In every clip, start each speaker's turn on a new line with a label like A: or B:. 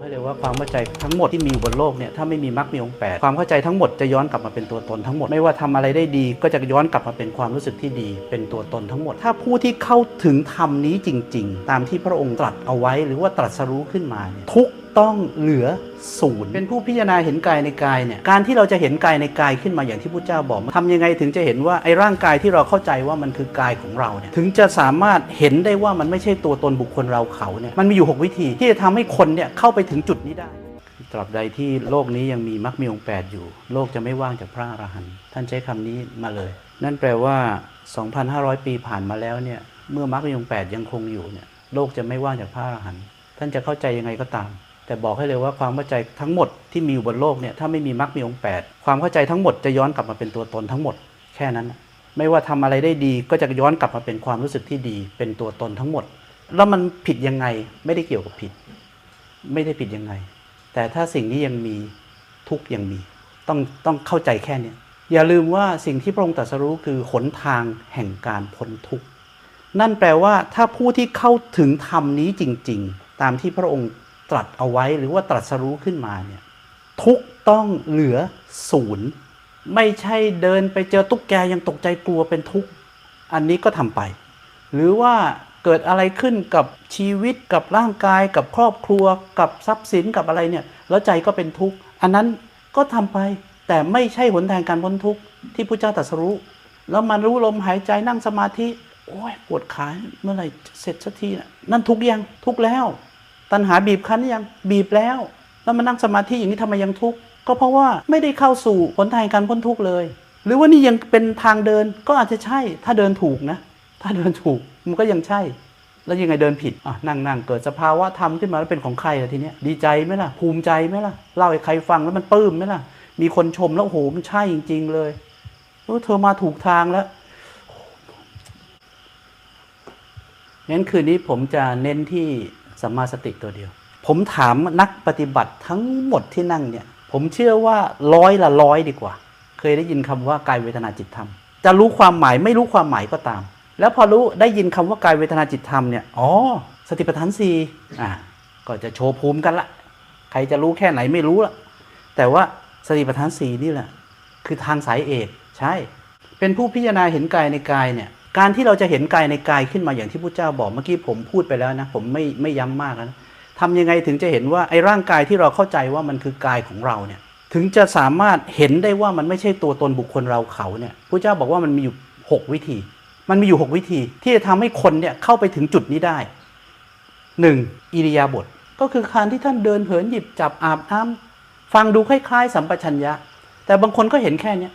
A: ให้เลยว่าความเข้าใจทั้งหมดที่มีอยู่บนโลกเนี่ยถ้าไม่มีมรรคมีองค์แปดความเข้าใจทั้งหมดจะย้อนกลับมาเป็นตัวตนทั้งหมดไม่ว่าทำอะไรได้ดี ก็จะย้อนกลับมาเป็นความรู้สึกที่ดี เป็นตัวตนทั้งหมด ถ้าผู้ที่เข้าถึงธรรมนี้จริง ๆ ตามที่พระองค์ตรัสเอาไว้ หรือว่าตรัสรู้ขึ้นมาเนี่ยทุก ต้องเหลือศูนย์เป็นผู้พิจารณาเห็นกายในกายเนี่ยการที่เราจะเห็นกายในกายขึ้นมาอย่างที่พระเจ้าบอกทำยังไงถึงจะเห็นว่าไอ้ร่างกายที่เราเข้าใจว่ามันคือกายของเราเนี่ยถึงจะสามารถเห็นได้ว่ามันไม่ใช่ตัวตนบุคคลเราเขาเนี่ยมันมีอยู่ 6 วิธีที่จะทำให้คนเนี่ยเข้าไปถึงจุดนี้ได้ตราบใดที่โลกนี้ยังมีมรรคมีองค์แปดอยู่ โลกจะไม่ว่างจากพระอรหันต์ท่านใช้คำนี้มาเลย นั่นแปลว่า 2,500 ปีผ่านมาแล้วเนี่ยเมื่อมรรคมีองค์แปดยังคงอยู่เนี่ยโลกจะไม่ว่างจากพระอรหันต์ท่านจะเข้าใจยังไงก็ตาม แต่บอกให้เลยว่าความเข้าใจทั้งหมดที่มีอยู่บนโลกเนี่ยถ้าไม่มีมรรคมีองค์แปดความเข้าใจทั้งหมดจะย้อนกลับมาเป็นตัวตนทั้งหมดแค่นั้น ไม่ว่าทำอะไรได้ดีก็จะย้อนกลับมาเป็นความรู้สึกที่ดี เป็นตัวตนทั้งหมด แล้วมันผิดยังไงไม่ได้เกี่ยวกับผิด ไม่ได้ผิดยังไง แต่ถ้าสิ่งนี้ยังมีทุกยังมีต้องต้องเข้าใจแค่นี้อย่าลืมว่าสิ่งที่พระองค์ตรัสรู้คือหนทางแห่งการพ้นทุกข์นั่นแปลว่าถ้าผู้ที่เข้าถึงธรรมนี้จริง ๆ ตามที่พระองค์ ตรัสเอาไว้หรือว่าตรัสรู้ขึ้นมาเนี่ยทุกต้องเหลือศูนย์ไม่ใช่เดินไปเจอตุ๊กแกยังตกใจกลัวเป็นทุกข์อันนี้ก็ทำไป หรือว่าเกิดอะไรขึ้นกับชีวิตกับร่างกายกับครอบครัว กับทรัพย์สินกับอะไรเนี่ยแล้วใจก็เป็นทุกข์อันนั้นก็ทำไป แต่ไม่ใช่หนทางการพ้นทุกข์ที่พระเจ้าตรัสรู้ แล้วมันรู้ลมหายใจนั่งสมาธิโอ้ยปวดขาเมื่อไหร่เสร็จสักทีนะนั่นทุกข์ยังทุกข์แล้ว ตัณหาบีบคั้นยังบีบแล้ว แล้วมานั่งสมาธิอย่างนี้ทำไมยังทุกข์ก็เพราะว่าไม่ได้เข้าสู่หนทางการพ้นทุกข์เลย หรือว่านี่ยังเป็นทางเดินก็อาจจะใช่ ถ้าเดินถูกนะ ถ้าเดินถูกมันก็ยังใช่ แล้วยังไงเดินผิดอะนั่งนั่งเกิดสภาวะธรรมขึ้นมาแล้วเป็นของใครล่ะทีเนี้ยดีใจไหมล่ะภูมิใจไหมล่ะเล่าให้ใครฟังแล้วมันปลื้มไหมล่ะ มีคนชมแล้วโหมันใช่จริง ๆ เลยเออเธอมาถูกทางแล้วงั้นคืนนี้ผมจะเน้นที่ สัมมาสติตัวเดียว ผมถามนักปฏิบัติทั้งหมดที่นั่งเนี่ย ผมเชื่อว่าร้อยละร้อยดีกว่า เคยได้ยินคำว่ากายเวทนาจิตธรรม จะรู้ความหมายไม่รู้ความหมายก็ตาม แล้วพอรู้ได้ยินคำว่ากายเวทนาจิตธรรมเนี่ยอ๋อสติปัฏฐานสี่อ่าก็จะโชว์ภูมิกันละ ใครจะรู้แค่ไหนไม่รู้ละแต่ว่าสติปัฏฐานสี่นี่แหละ คือทางสายเอกใช่ เป็นผู้พิจารณาเห็นกายในกายเนี่ย การที่เราจะเห็นกายในกายขึ้นมาอย่างที่พระเจ้าบอกเมื่อกี้ผมพูดไปแล้วนะผมไม่ไม่ย้ำมากนะทำยังไงถึงจะเห็นว่าไอ้ร่างกายที่เราเข้าใจว่ามันคือกายของเราเนี่ยถึงจะสามารถเห็นได้ว่ามันไม่ใช่ตัวตนบุคคลเราเขาเนี่ยพระเจ้าบอกว่ามันมีอยู่ 6 วิธี มันมีอยู่ 6 วิธีที่จะทำให้คนเนี่ยเข้าไปถึงจุดนี้ได้ 1. อิริยาบถก็คือการที่ท่านเดินเหินหยิบจับอาบน้ำฟังดูคล้าย ๆ สัมปชัญญะ แต่บางคนก็เห็นแค่เนี้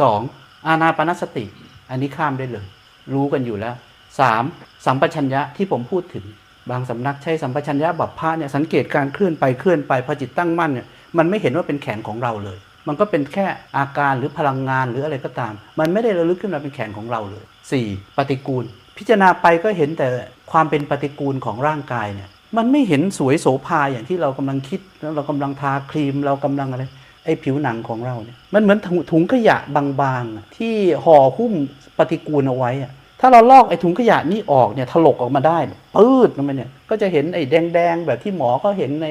A: สองอานาปนสติ อันนี้ข้ามได้เลย รู้กันอยู่แล้วสามสัมปชัญญะที่ผมพูดถึง บางสำนักใช้สัมปชัญญะบัพพะเนี่ยสังเกตการเคลื่อนไปเคลื่อนไปพอจิตตั้งมั่นเนี่ยมันไม่เห็นว่าเป็นแขนของเราเลย มันก็เป็นแค่อาการหรือพลังงานหรืออะไรก็ตาม มันไม่ได้ระลึกขึ้นมาเป็นแขนของเราเลย 4. ปฏิกูล พิจารณาไปก็เห็นแต่ความเป็นปฏิกูลของร่างกายเนี่ยมันไม่เห็นสวยโสภาอย่างที่เรากำลังคิดแล้วเรากำลังทาครีมเรากำลังอะไร ไอ้ผิวหนังของเราเนี่ยมันเหมือนถุงถุงขยะบางๆ ที่ห่อหุ้มปฏิกูลเอาไว้อะถ้าเราลอกไอ้ถุงขยะนี้ออกเนี่ยถลกออกมาได้ปืดลงไปเนี่ยก็จะเห็นไอ้แดงๆ แบบที่หมอเขาเห็นใน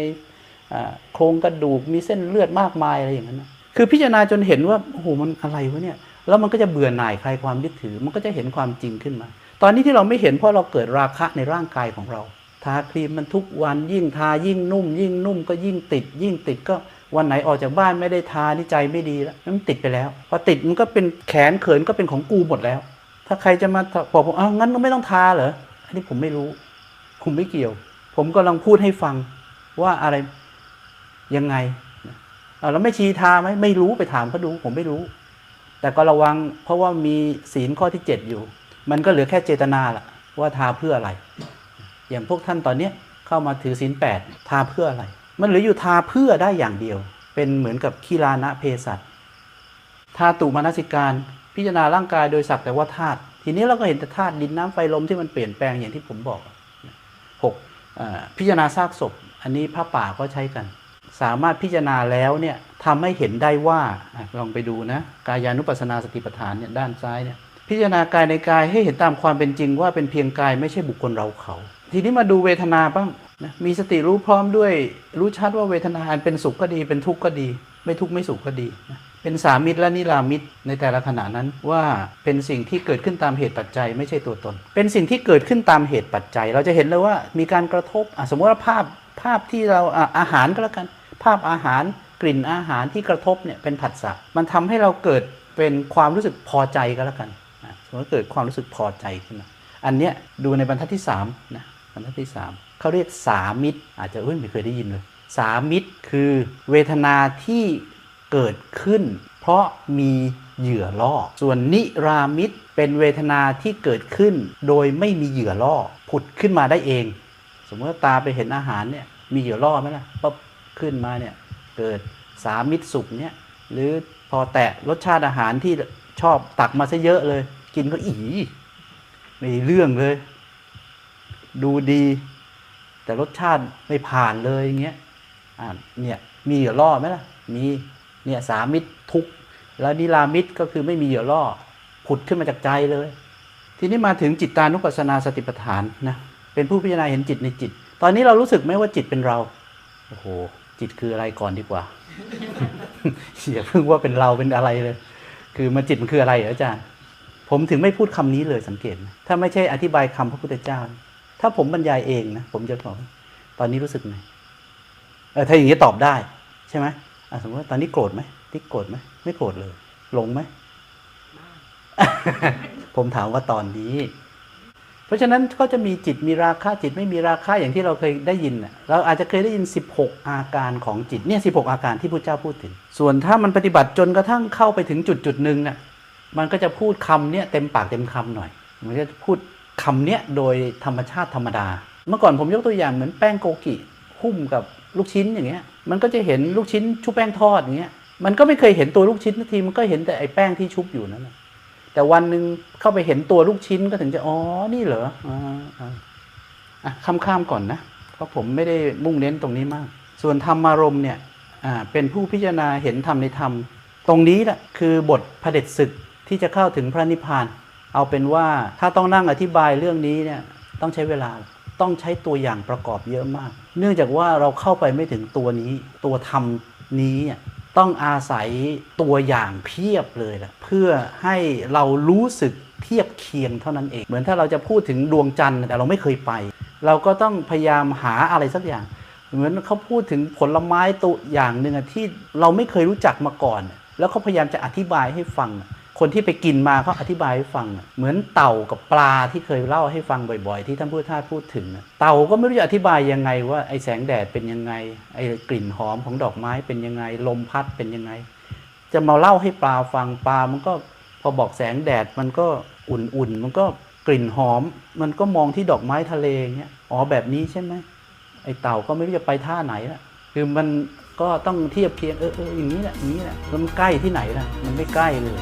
A: โครงกระดูกมีเส้นเลือดมากมายอะไรอย่างนั้นนะคือพิจารณาจนเห็นว่าโอ้โหมันอะไรวะเนี่ยแล้วมันก็จะเบื่อหน่ายคลายความยึดถือ มันก็จะเห็นความจริงขึ้นมา ตอนนี้ที่เราไม่เห็นเพราะเราเกิดราคะในร่างกายของเรา ทาครีมมันทุกวันยิ่งทายิ่งนุ่ม ยิ่งนุ่มก็ยิ่งติด ยิ่งติดก็ วันไหนออกจากบ้านไม่ได้ทานี่ใจไม่ดีแล้วมันติดไปแล้วพอติดมันก็เป็นแขนเขินก็เป็นของกูหมดแล้ว ถ้าใครจะมาบอกผมอ้าวงั้นก็ไม่ต้องทาเหรออันนี้ผมไม่รู้ ผมไม่เกี่ยว ผมกำลังพูดให้ฟังว่าอะไรยังไงเอาไม่ชีทาไหมไม่รู้ไปถามเขาดู ผมไม่รู้ แต่ก็ระวังเพราะว่ามีศีลข้อที่เจ็ดอยู่ มันก็เหลือแค่เจตนาละว่าทาเพื่ออะไร อย่างพวกท่านตอนเนี้ยเข้ามาถือศีลแปดทาเพื่ออะไร มันเหลืออยู่ทาเพื่อได้อย่างเดียว เป็นเหมือนกับคีลานะเพสัตทาตุมนสิการ พิจารณาร่างกายโดยสักแต่ว่าธาตุทีนี้เราก็เห็นแต่ธาตุดินน้ำไฟลมที่มันเปลี่ยนแปลงอย่างที่ผมบอกหกพิจารณาซากศพ อันนี้พระป่าก็ใช้กัน สามารถพิจารณาแล้วเนี่ยทำให้เห็นได้ว่าลองไปดูนะกายานุปัสนาสติปัฏฐานเนี่ยด้านซ้ายเนี่ยพิจารณากายในกายให้เห็นตามความเป็นจริงว่าเป็นเพียงกายไม่ใช่บุคคลเราเขา ทีนี้มาดูเวทนาบ้าง นะมีสติรู้พร้อมด้วย รู้ชัดว่าเวทนาอันเป็นสุขก็ดี เป็นทุกข์ก็ดี ไม่ทุกข์ไม่สุขก็ดีนะเป็นสามิตรและนิรามิตรในแต่ละขณะนั้นว่าเป็นสิ่งที่เกิดขึ้นตามเหตุปัจจัย ไม่ใช่ตัวตน เป็นสิ่งที่เกิดขึ้นตามเหตุปัจจัย เราจะเห็นเลยว่ามีการกระทบสมมติว่าภาพภาพที่เราออาหารก็แล้วกัน ภาพอาหารกลิ่นอาหารที่กระทบเนี่ยเป็นผัสสะมันทำให้เราเกิดเป็นความรู้สึกพอใจก็แล้วกันสมมติว่าเกิดความรู้สึกพอใจขึ้นมาอันเนี้ยดูในบรรทัดที่3นะบรรทัดที่3 เขาเรียกสามิตร อาจจะเอ้ยไม่เคยได้ยินเลย สามิตรคือเวทนาที่เกิดขึ้น เพราะมีเหยื่อล่อ ส่วนนิรามิตรเป็นเวทนาที่เกิดขึ้น โดยไม่มีเหยื่อล่อ ผุดขึ้นมาได้เอง สมมติตาไปเห็นอาหารเนี่ยมีเหยื่อล่อไหมล่ะปั๊บขึ้นมาเนี่ยเกิดสามิตรสุขเนี่ยหรือพอแตะรสชาติอาหารที่ชอบตักมาซะเยอะเลย กินก็อีไม่เรื่องเลย ดูดี แต่รสชาติไม่ผ่านเลยอย่างเงี้ยอ่าเนี่ยมีเหยื่อล่อไหมล่ะมีเนี่ยสามิตรทุกแล้วนิรามิตรก็คือไม่มีเหยื่อล่อผุดขึ้นมาจากใจเลย ทีนี้มาถึงจิตตานุปัสสนาสติปัฏฐานนะเป็นผู้พิจารณาเห็นจิตในจิต ตอนนี้เรารู้สึกไหมว่าจิตเป็นเราโอ้โหจิตคืออะไรก่อนดีกว่าอย่าเพิ่งว่าเป็นเราเป็นอะไรเลย คือมาจิตมันคืออะไรเหรออาจารย์ ผมถึงไม่พูดคำนี้เลยสังเกต ถ้าไม่ใช่อธิบายคำพระพุทธเจ้า ถ้าผมบรรยายเองนะผมจะบอกตอนนี้รู้สึกไงเออถ้าอย่างนี้ตอบได้ ใช่ไหมสมมติว่าตอนนี้โกรธไหมติ๊กโกรธไหมไม่โกรธเลยหลงไหมผมถามว่าตอนนี้ เพราะฉะนั้นก็จะมีจิตมีราคะจิตไม่มีราคะอย่างที่เราเคยได้ยินเราอาจจะเคยได้ยิน 16 อาการของจิตเนี่ย16อาการที่พระเจ้าพูดถึง ส่วนถ้ามันปฏิบัติจนกระทั่งเข้าไปถึงจุดจุดหนึ่งน่ะมันก็จะพูดคำเนี้ยเต็มปากเต็มคำหน่อย มันก็จะพูด คำเนี้ยโดยธรรมชาติธรรมดา เมื่อก่อนผมยกตัวอย่างเหมือนแป้งโกกิหุ้มกับลูกชิ้นอย่างเงี้ย มันก็จะเห็นลูกชิ้นชุบแป้งทอดอย่างเงี้ย มันก็ไม่เคยเห็นตัวลูกชิ้นทีมันก็เห็นแต่ไอ้แป้งที่ชุบอยู่นั่นแหละแต่วันหนึ่งเข้าไปเห็นตัวลูกชิ้นก็ถึงจะอ๋อนี่เหรออ่าอ่าอะข้ามๆก่อนนะเพราะผมไม่ได้มุ่งเน้นตรงนี้มาก ส่วนธรรมารมณ์เนี่ยอ่าเป็นผู้พิจารณาเห็นธรรมในธรรม ตรงนี้แหละคือบทพระเด็จศึกที่จะเข้าถึงพระนิพพาน เอาเป็นว่าถ้าต้องนั่งอธิบายเรื่องนี้เนี่ยต้องใช้เวลาต้องใช้ตัวอย่างประกอบเยอะมาก เนื่องจากว่าเราเข้าไปไม่ถึงตัวนี้ ตัวธรรมนี้อะต้องอาศัยตัวอย่างเพียบเลยละเพื่อให้เรารู้สึกเทียบเคียงเท่านั้นเอง เหมือนถ้าเราจะพูดถึงดวงจันทร์แต่เราไม่เคยไป เราก็ต้องพยายามหาอะไรสักอย่าง เหมือนเขาพูดถึงผลไม้ตัวอย่างหนึ่งที่เราไม่เคยรู้จักมาก่อน แล้วเขาพยายามจะอธิบายให้ฟัง คนที่ไปกินมาเขาอธิบายให้ฟัง เหมือนเต่ากับปลาที่เคยเล่าให้ฟังบ่อยๆ ที่ท่านพุทธทาสพูดถึง เต่าก็ไม่รู้จะอธิบายยังไงว่าไอ้แสงแดดเป็นยังไง ไอ้กลิ่นหอมของดอกไม้เป็นยังไง ลมพัดเป็นยังไง จะมาเล่าให้ปลาฟังปลามันก็พอบอกแสงแดดมันก็อุ่นๆ มันก็กลิ่นหอม มันก็มองที่ดอกไม้ทะเลอย่างเงี้ยอ๋อแบบนี้ใช่ไหมไอเต่าก็ไม่รู้จะไปท่าไหนละคือมันก็ต้องเทียบเคียงเออเอออย่างนี้แหละอย่างนี้แหละมันใกล้ที่ไหนล่ะ มันไม่ใกล้เลย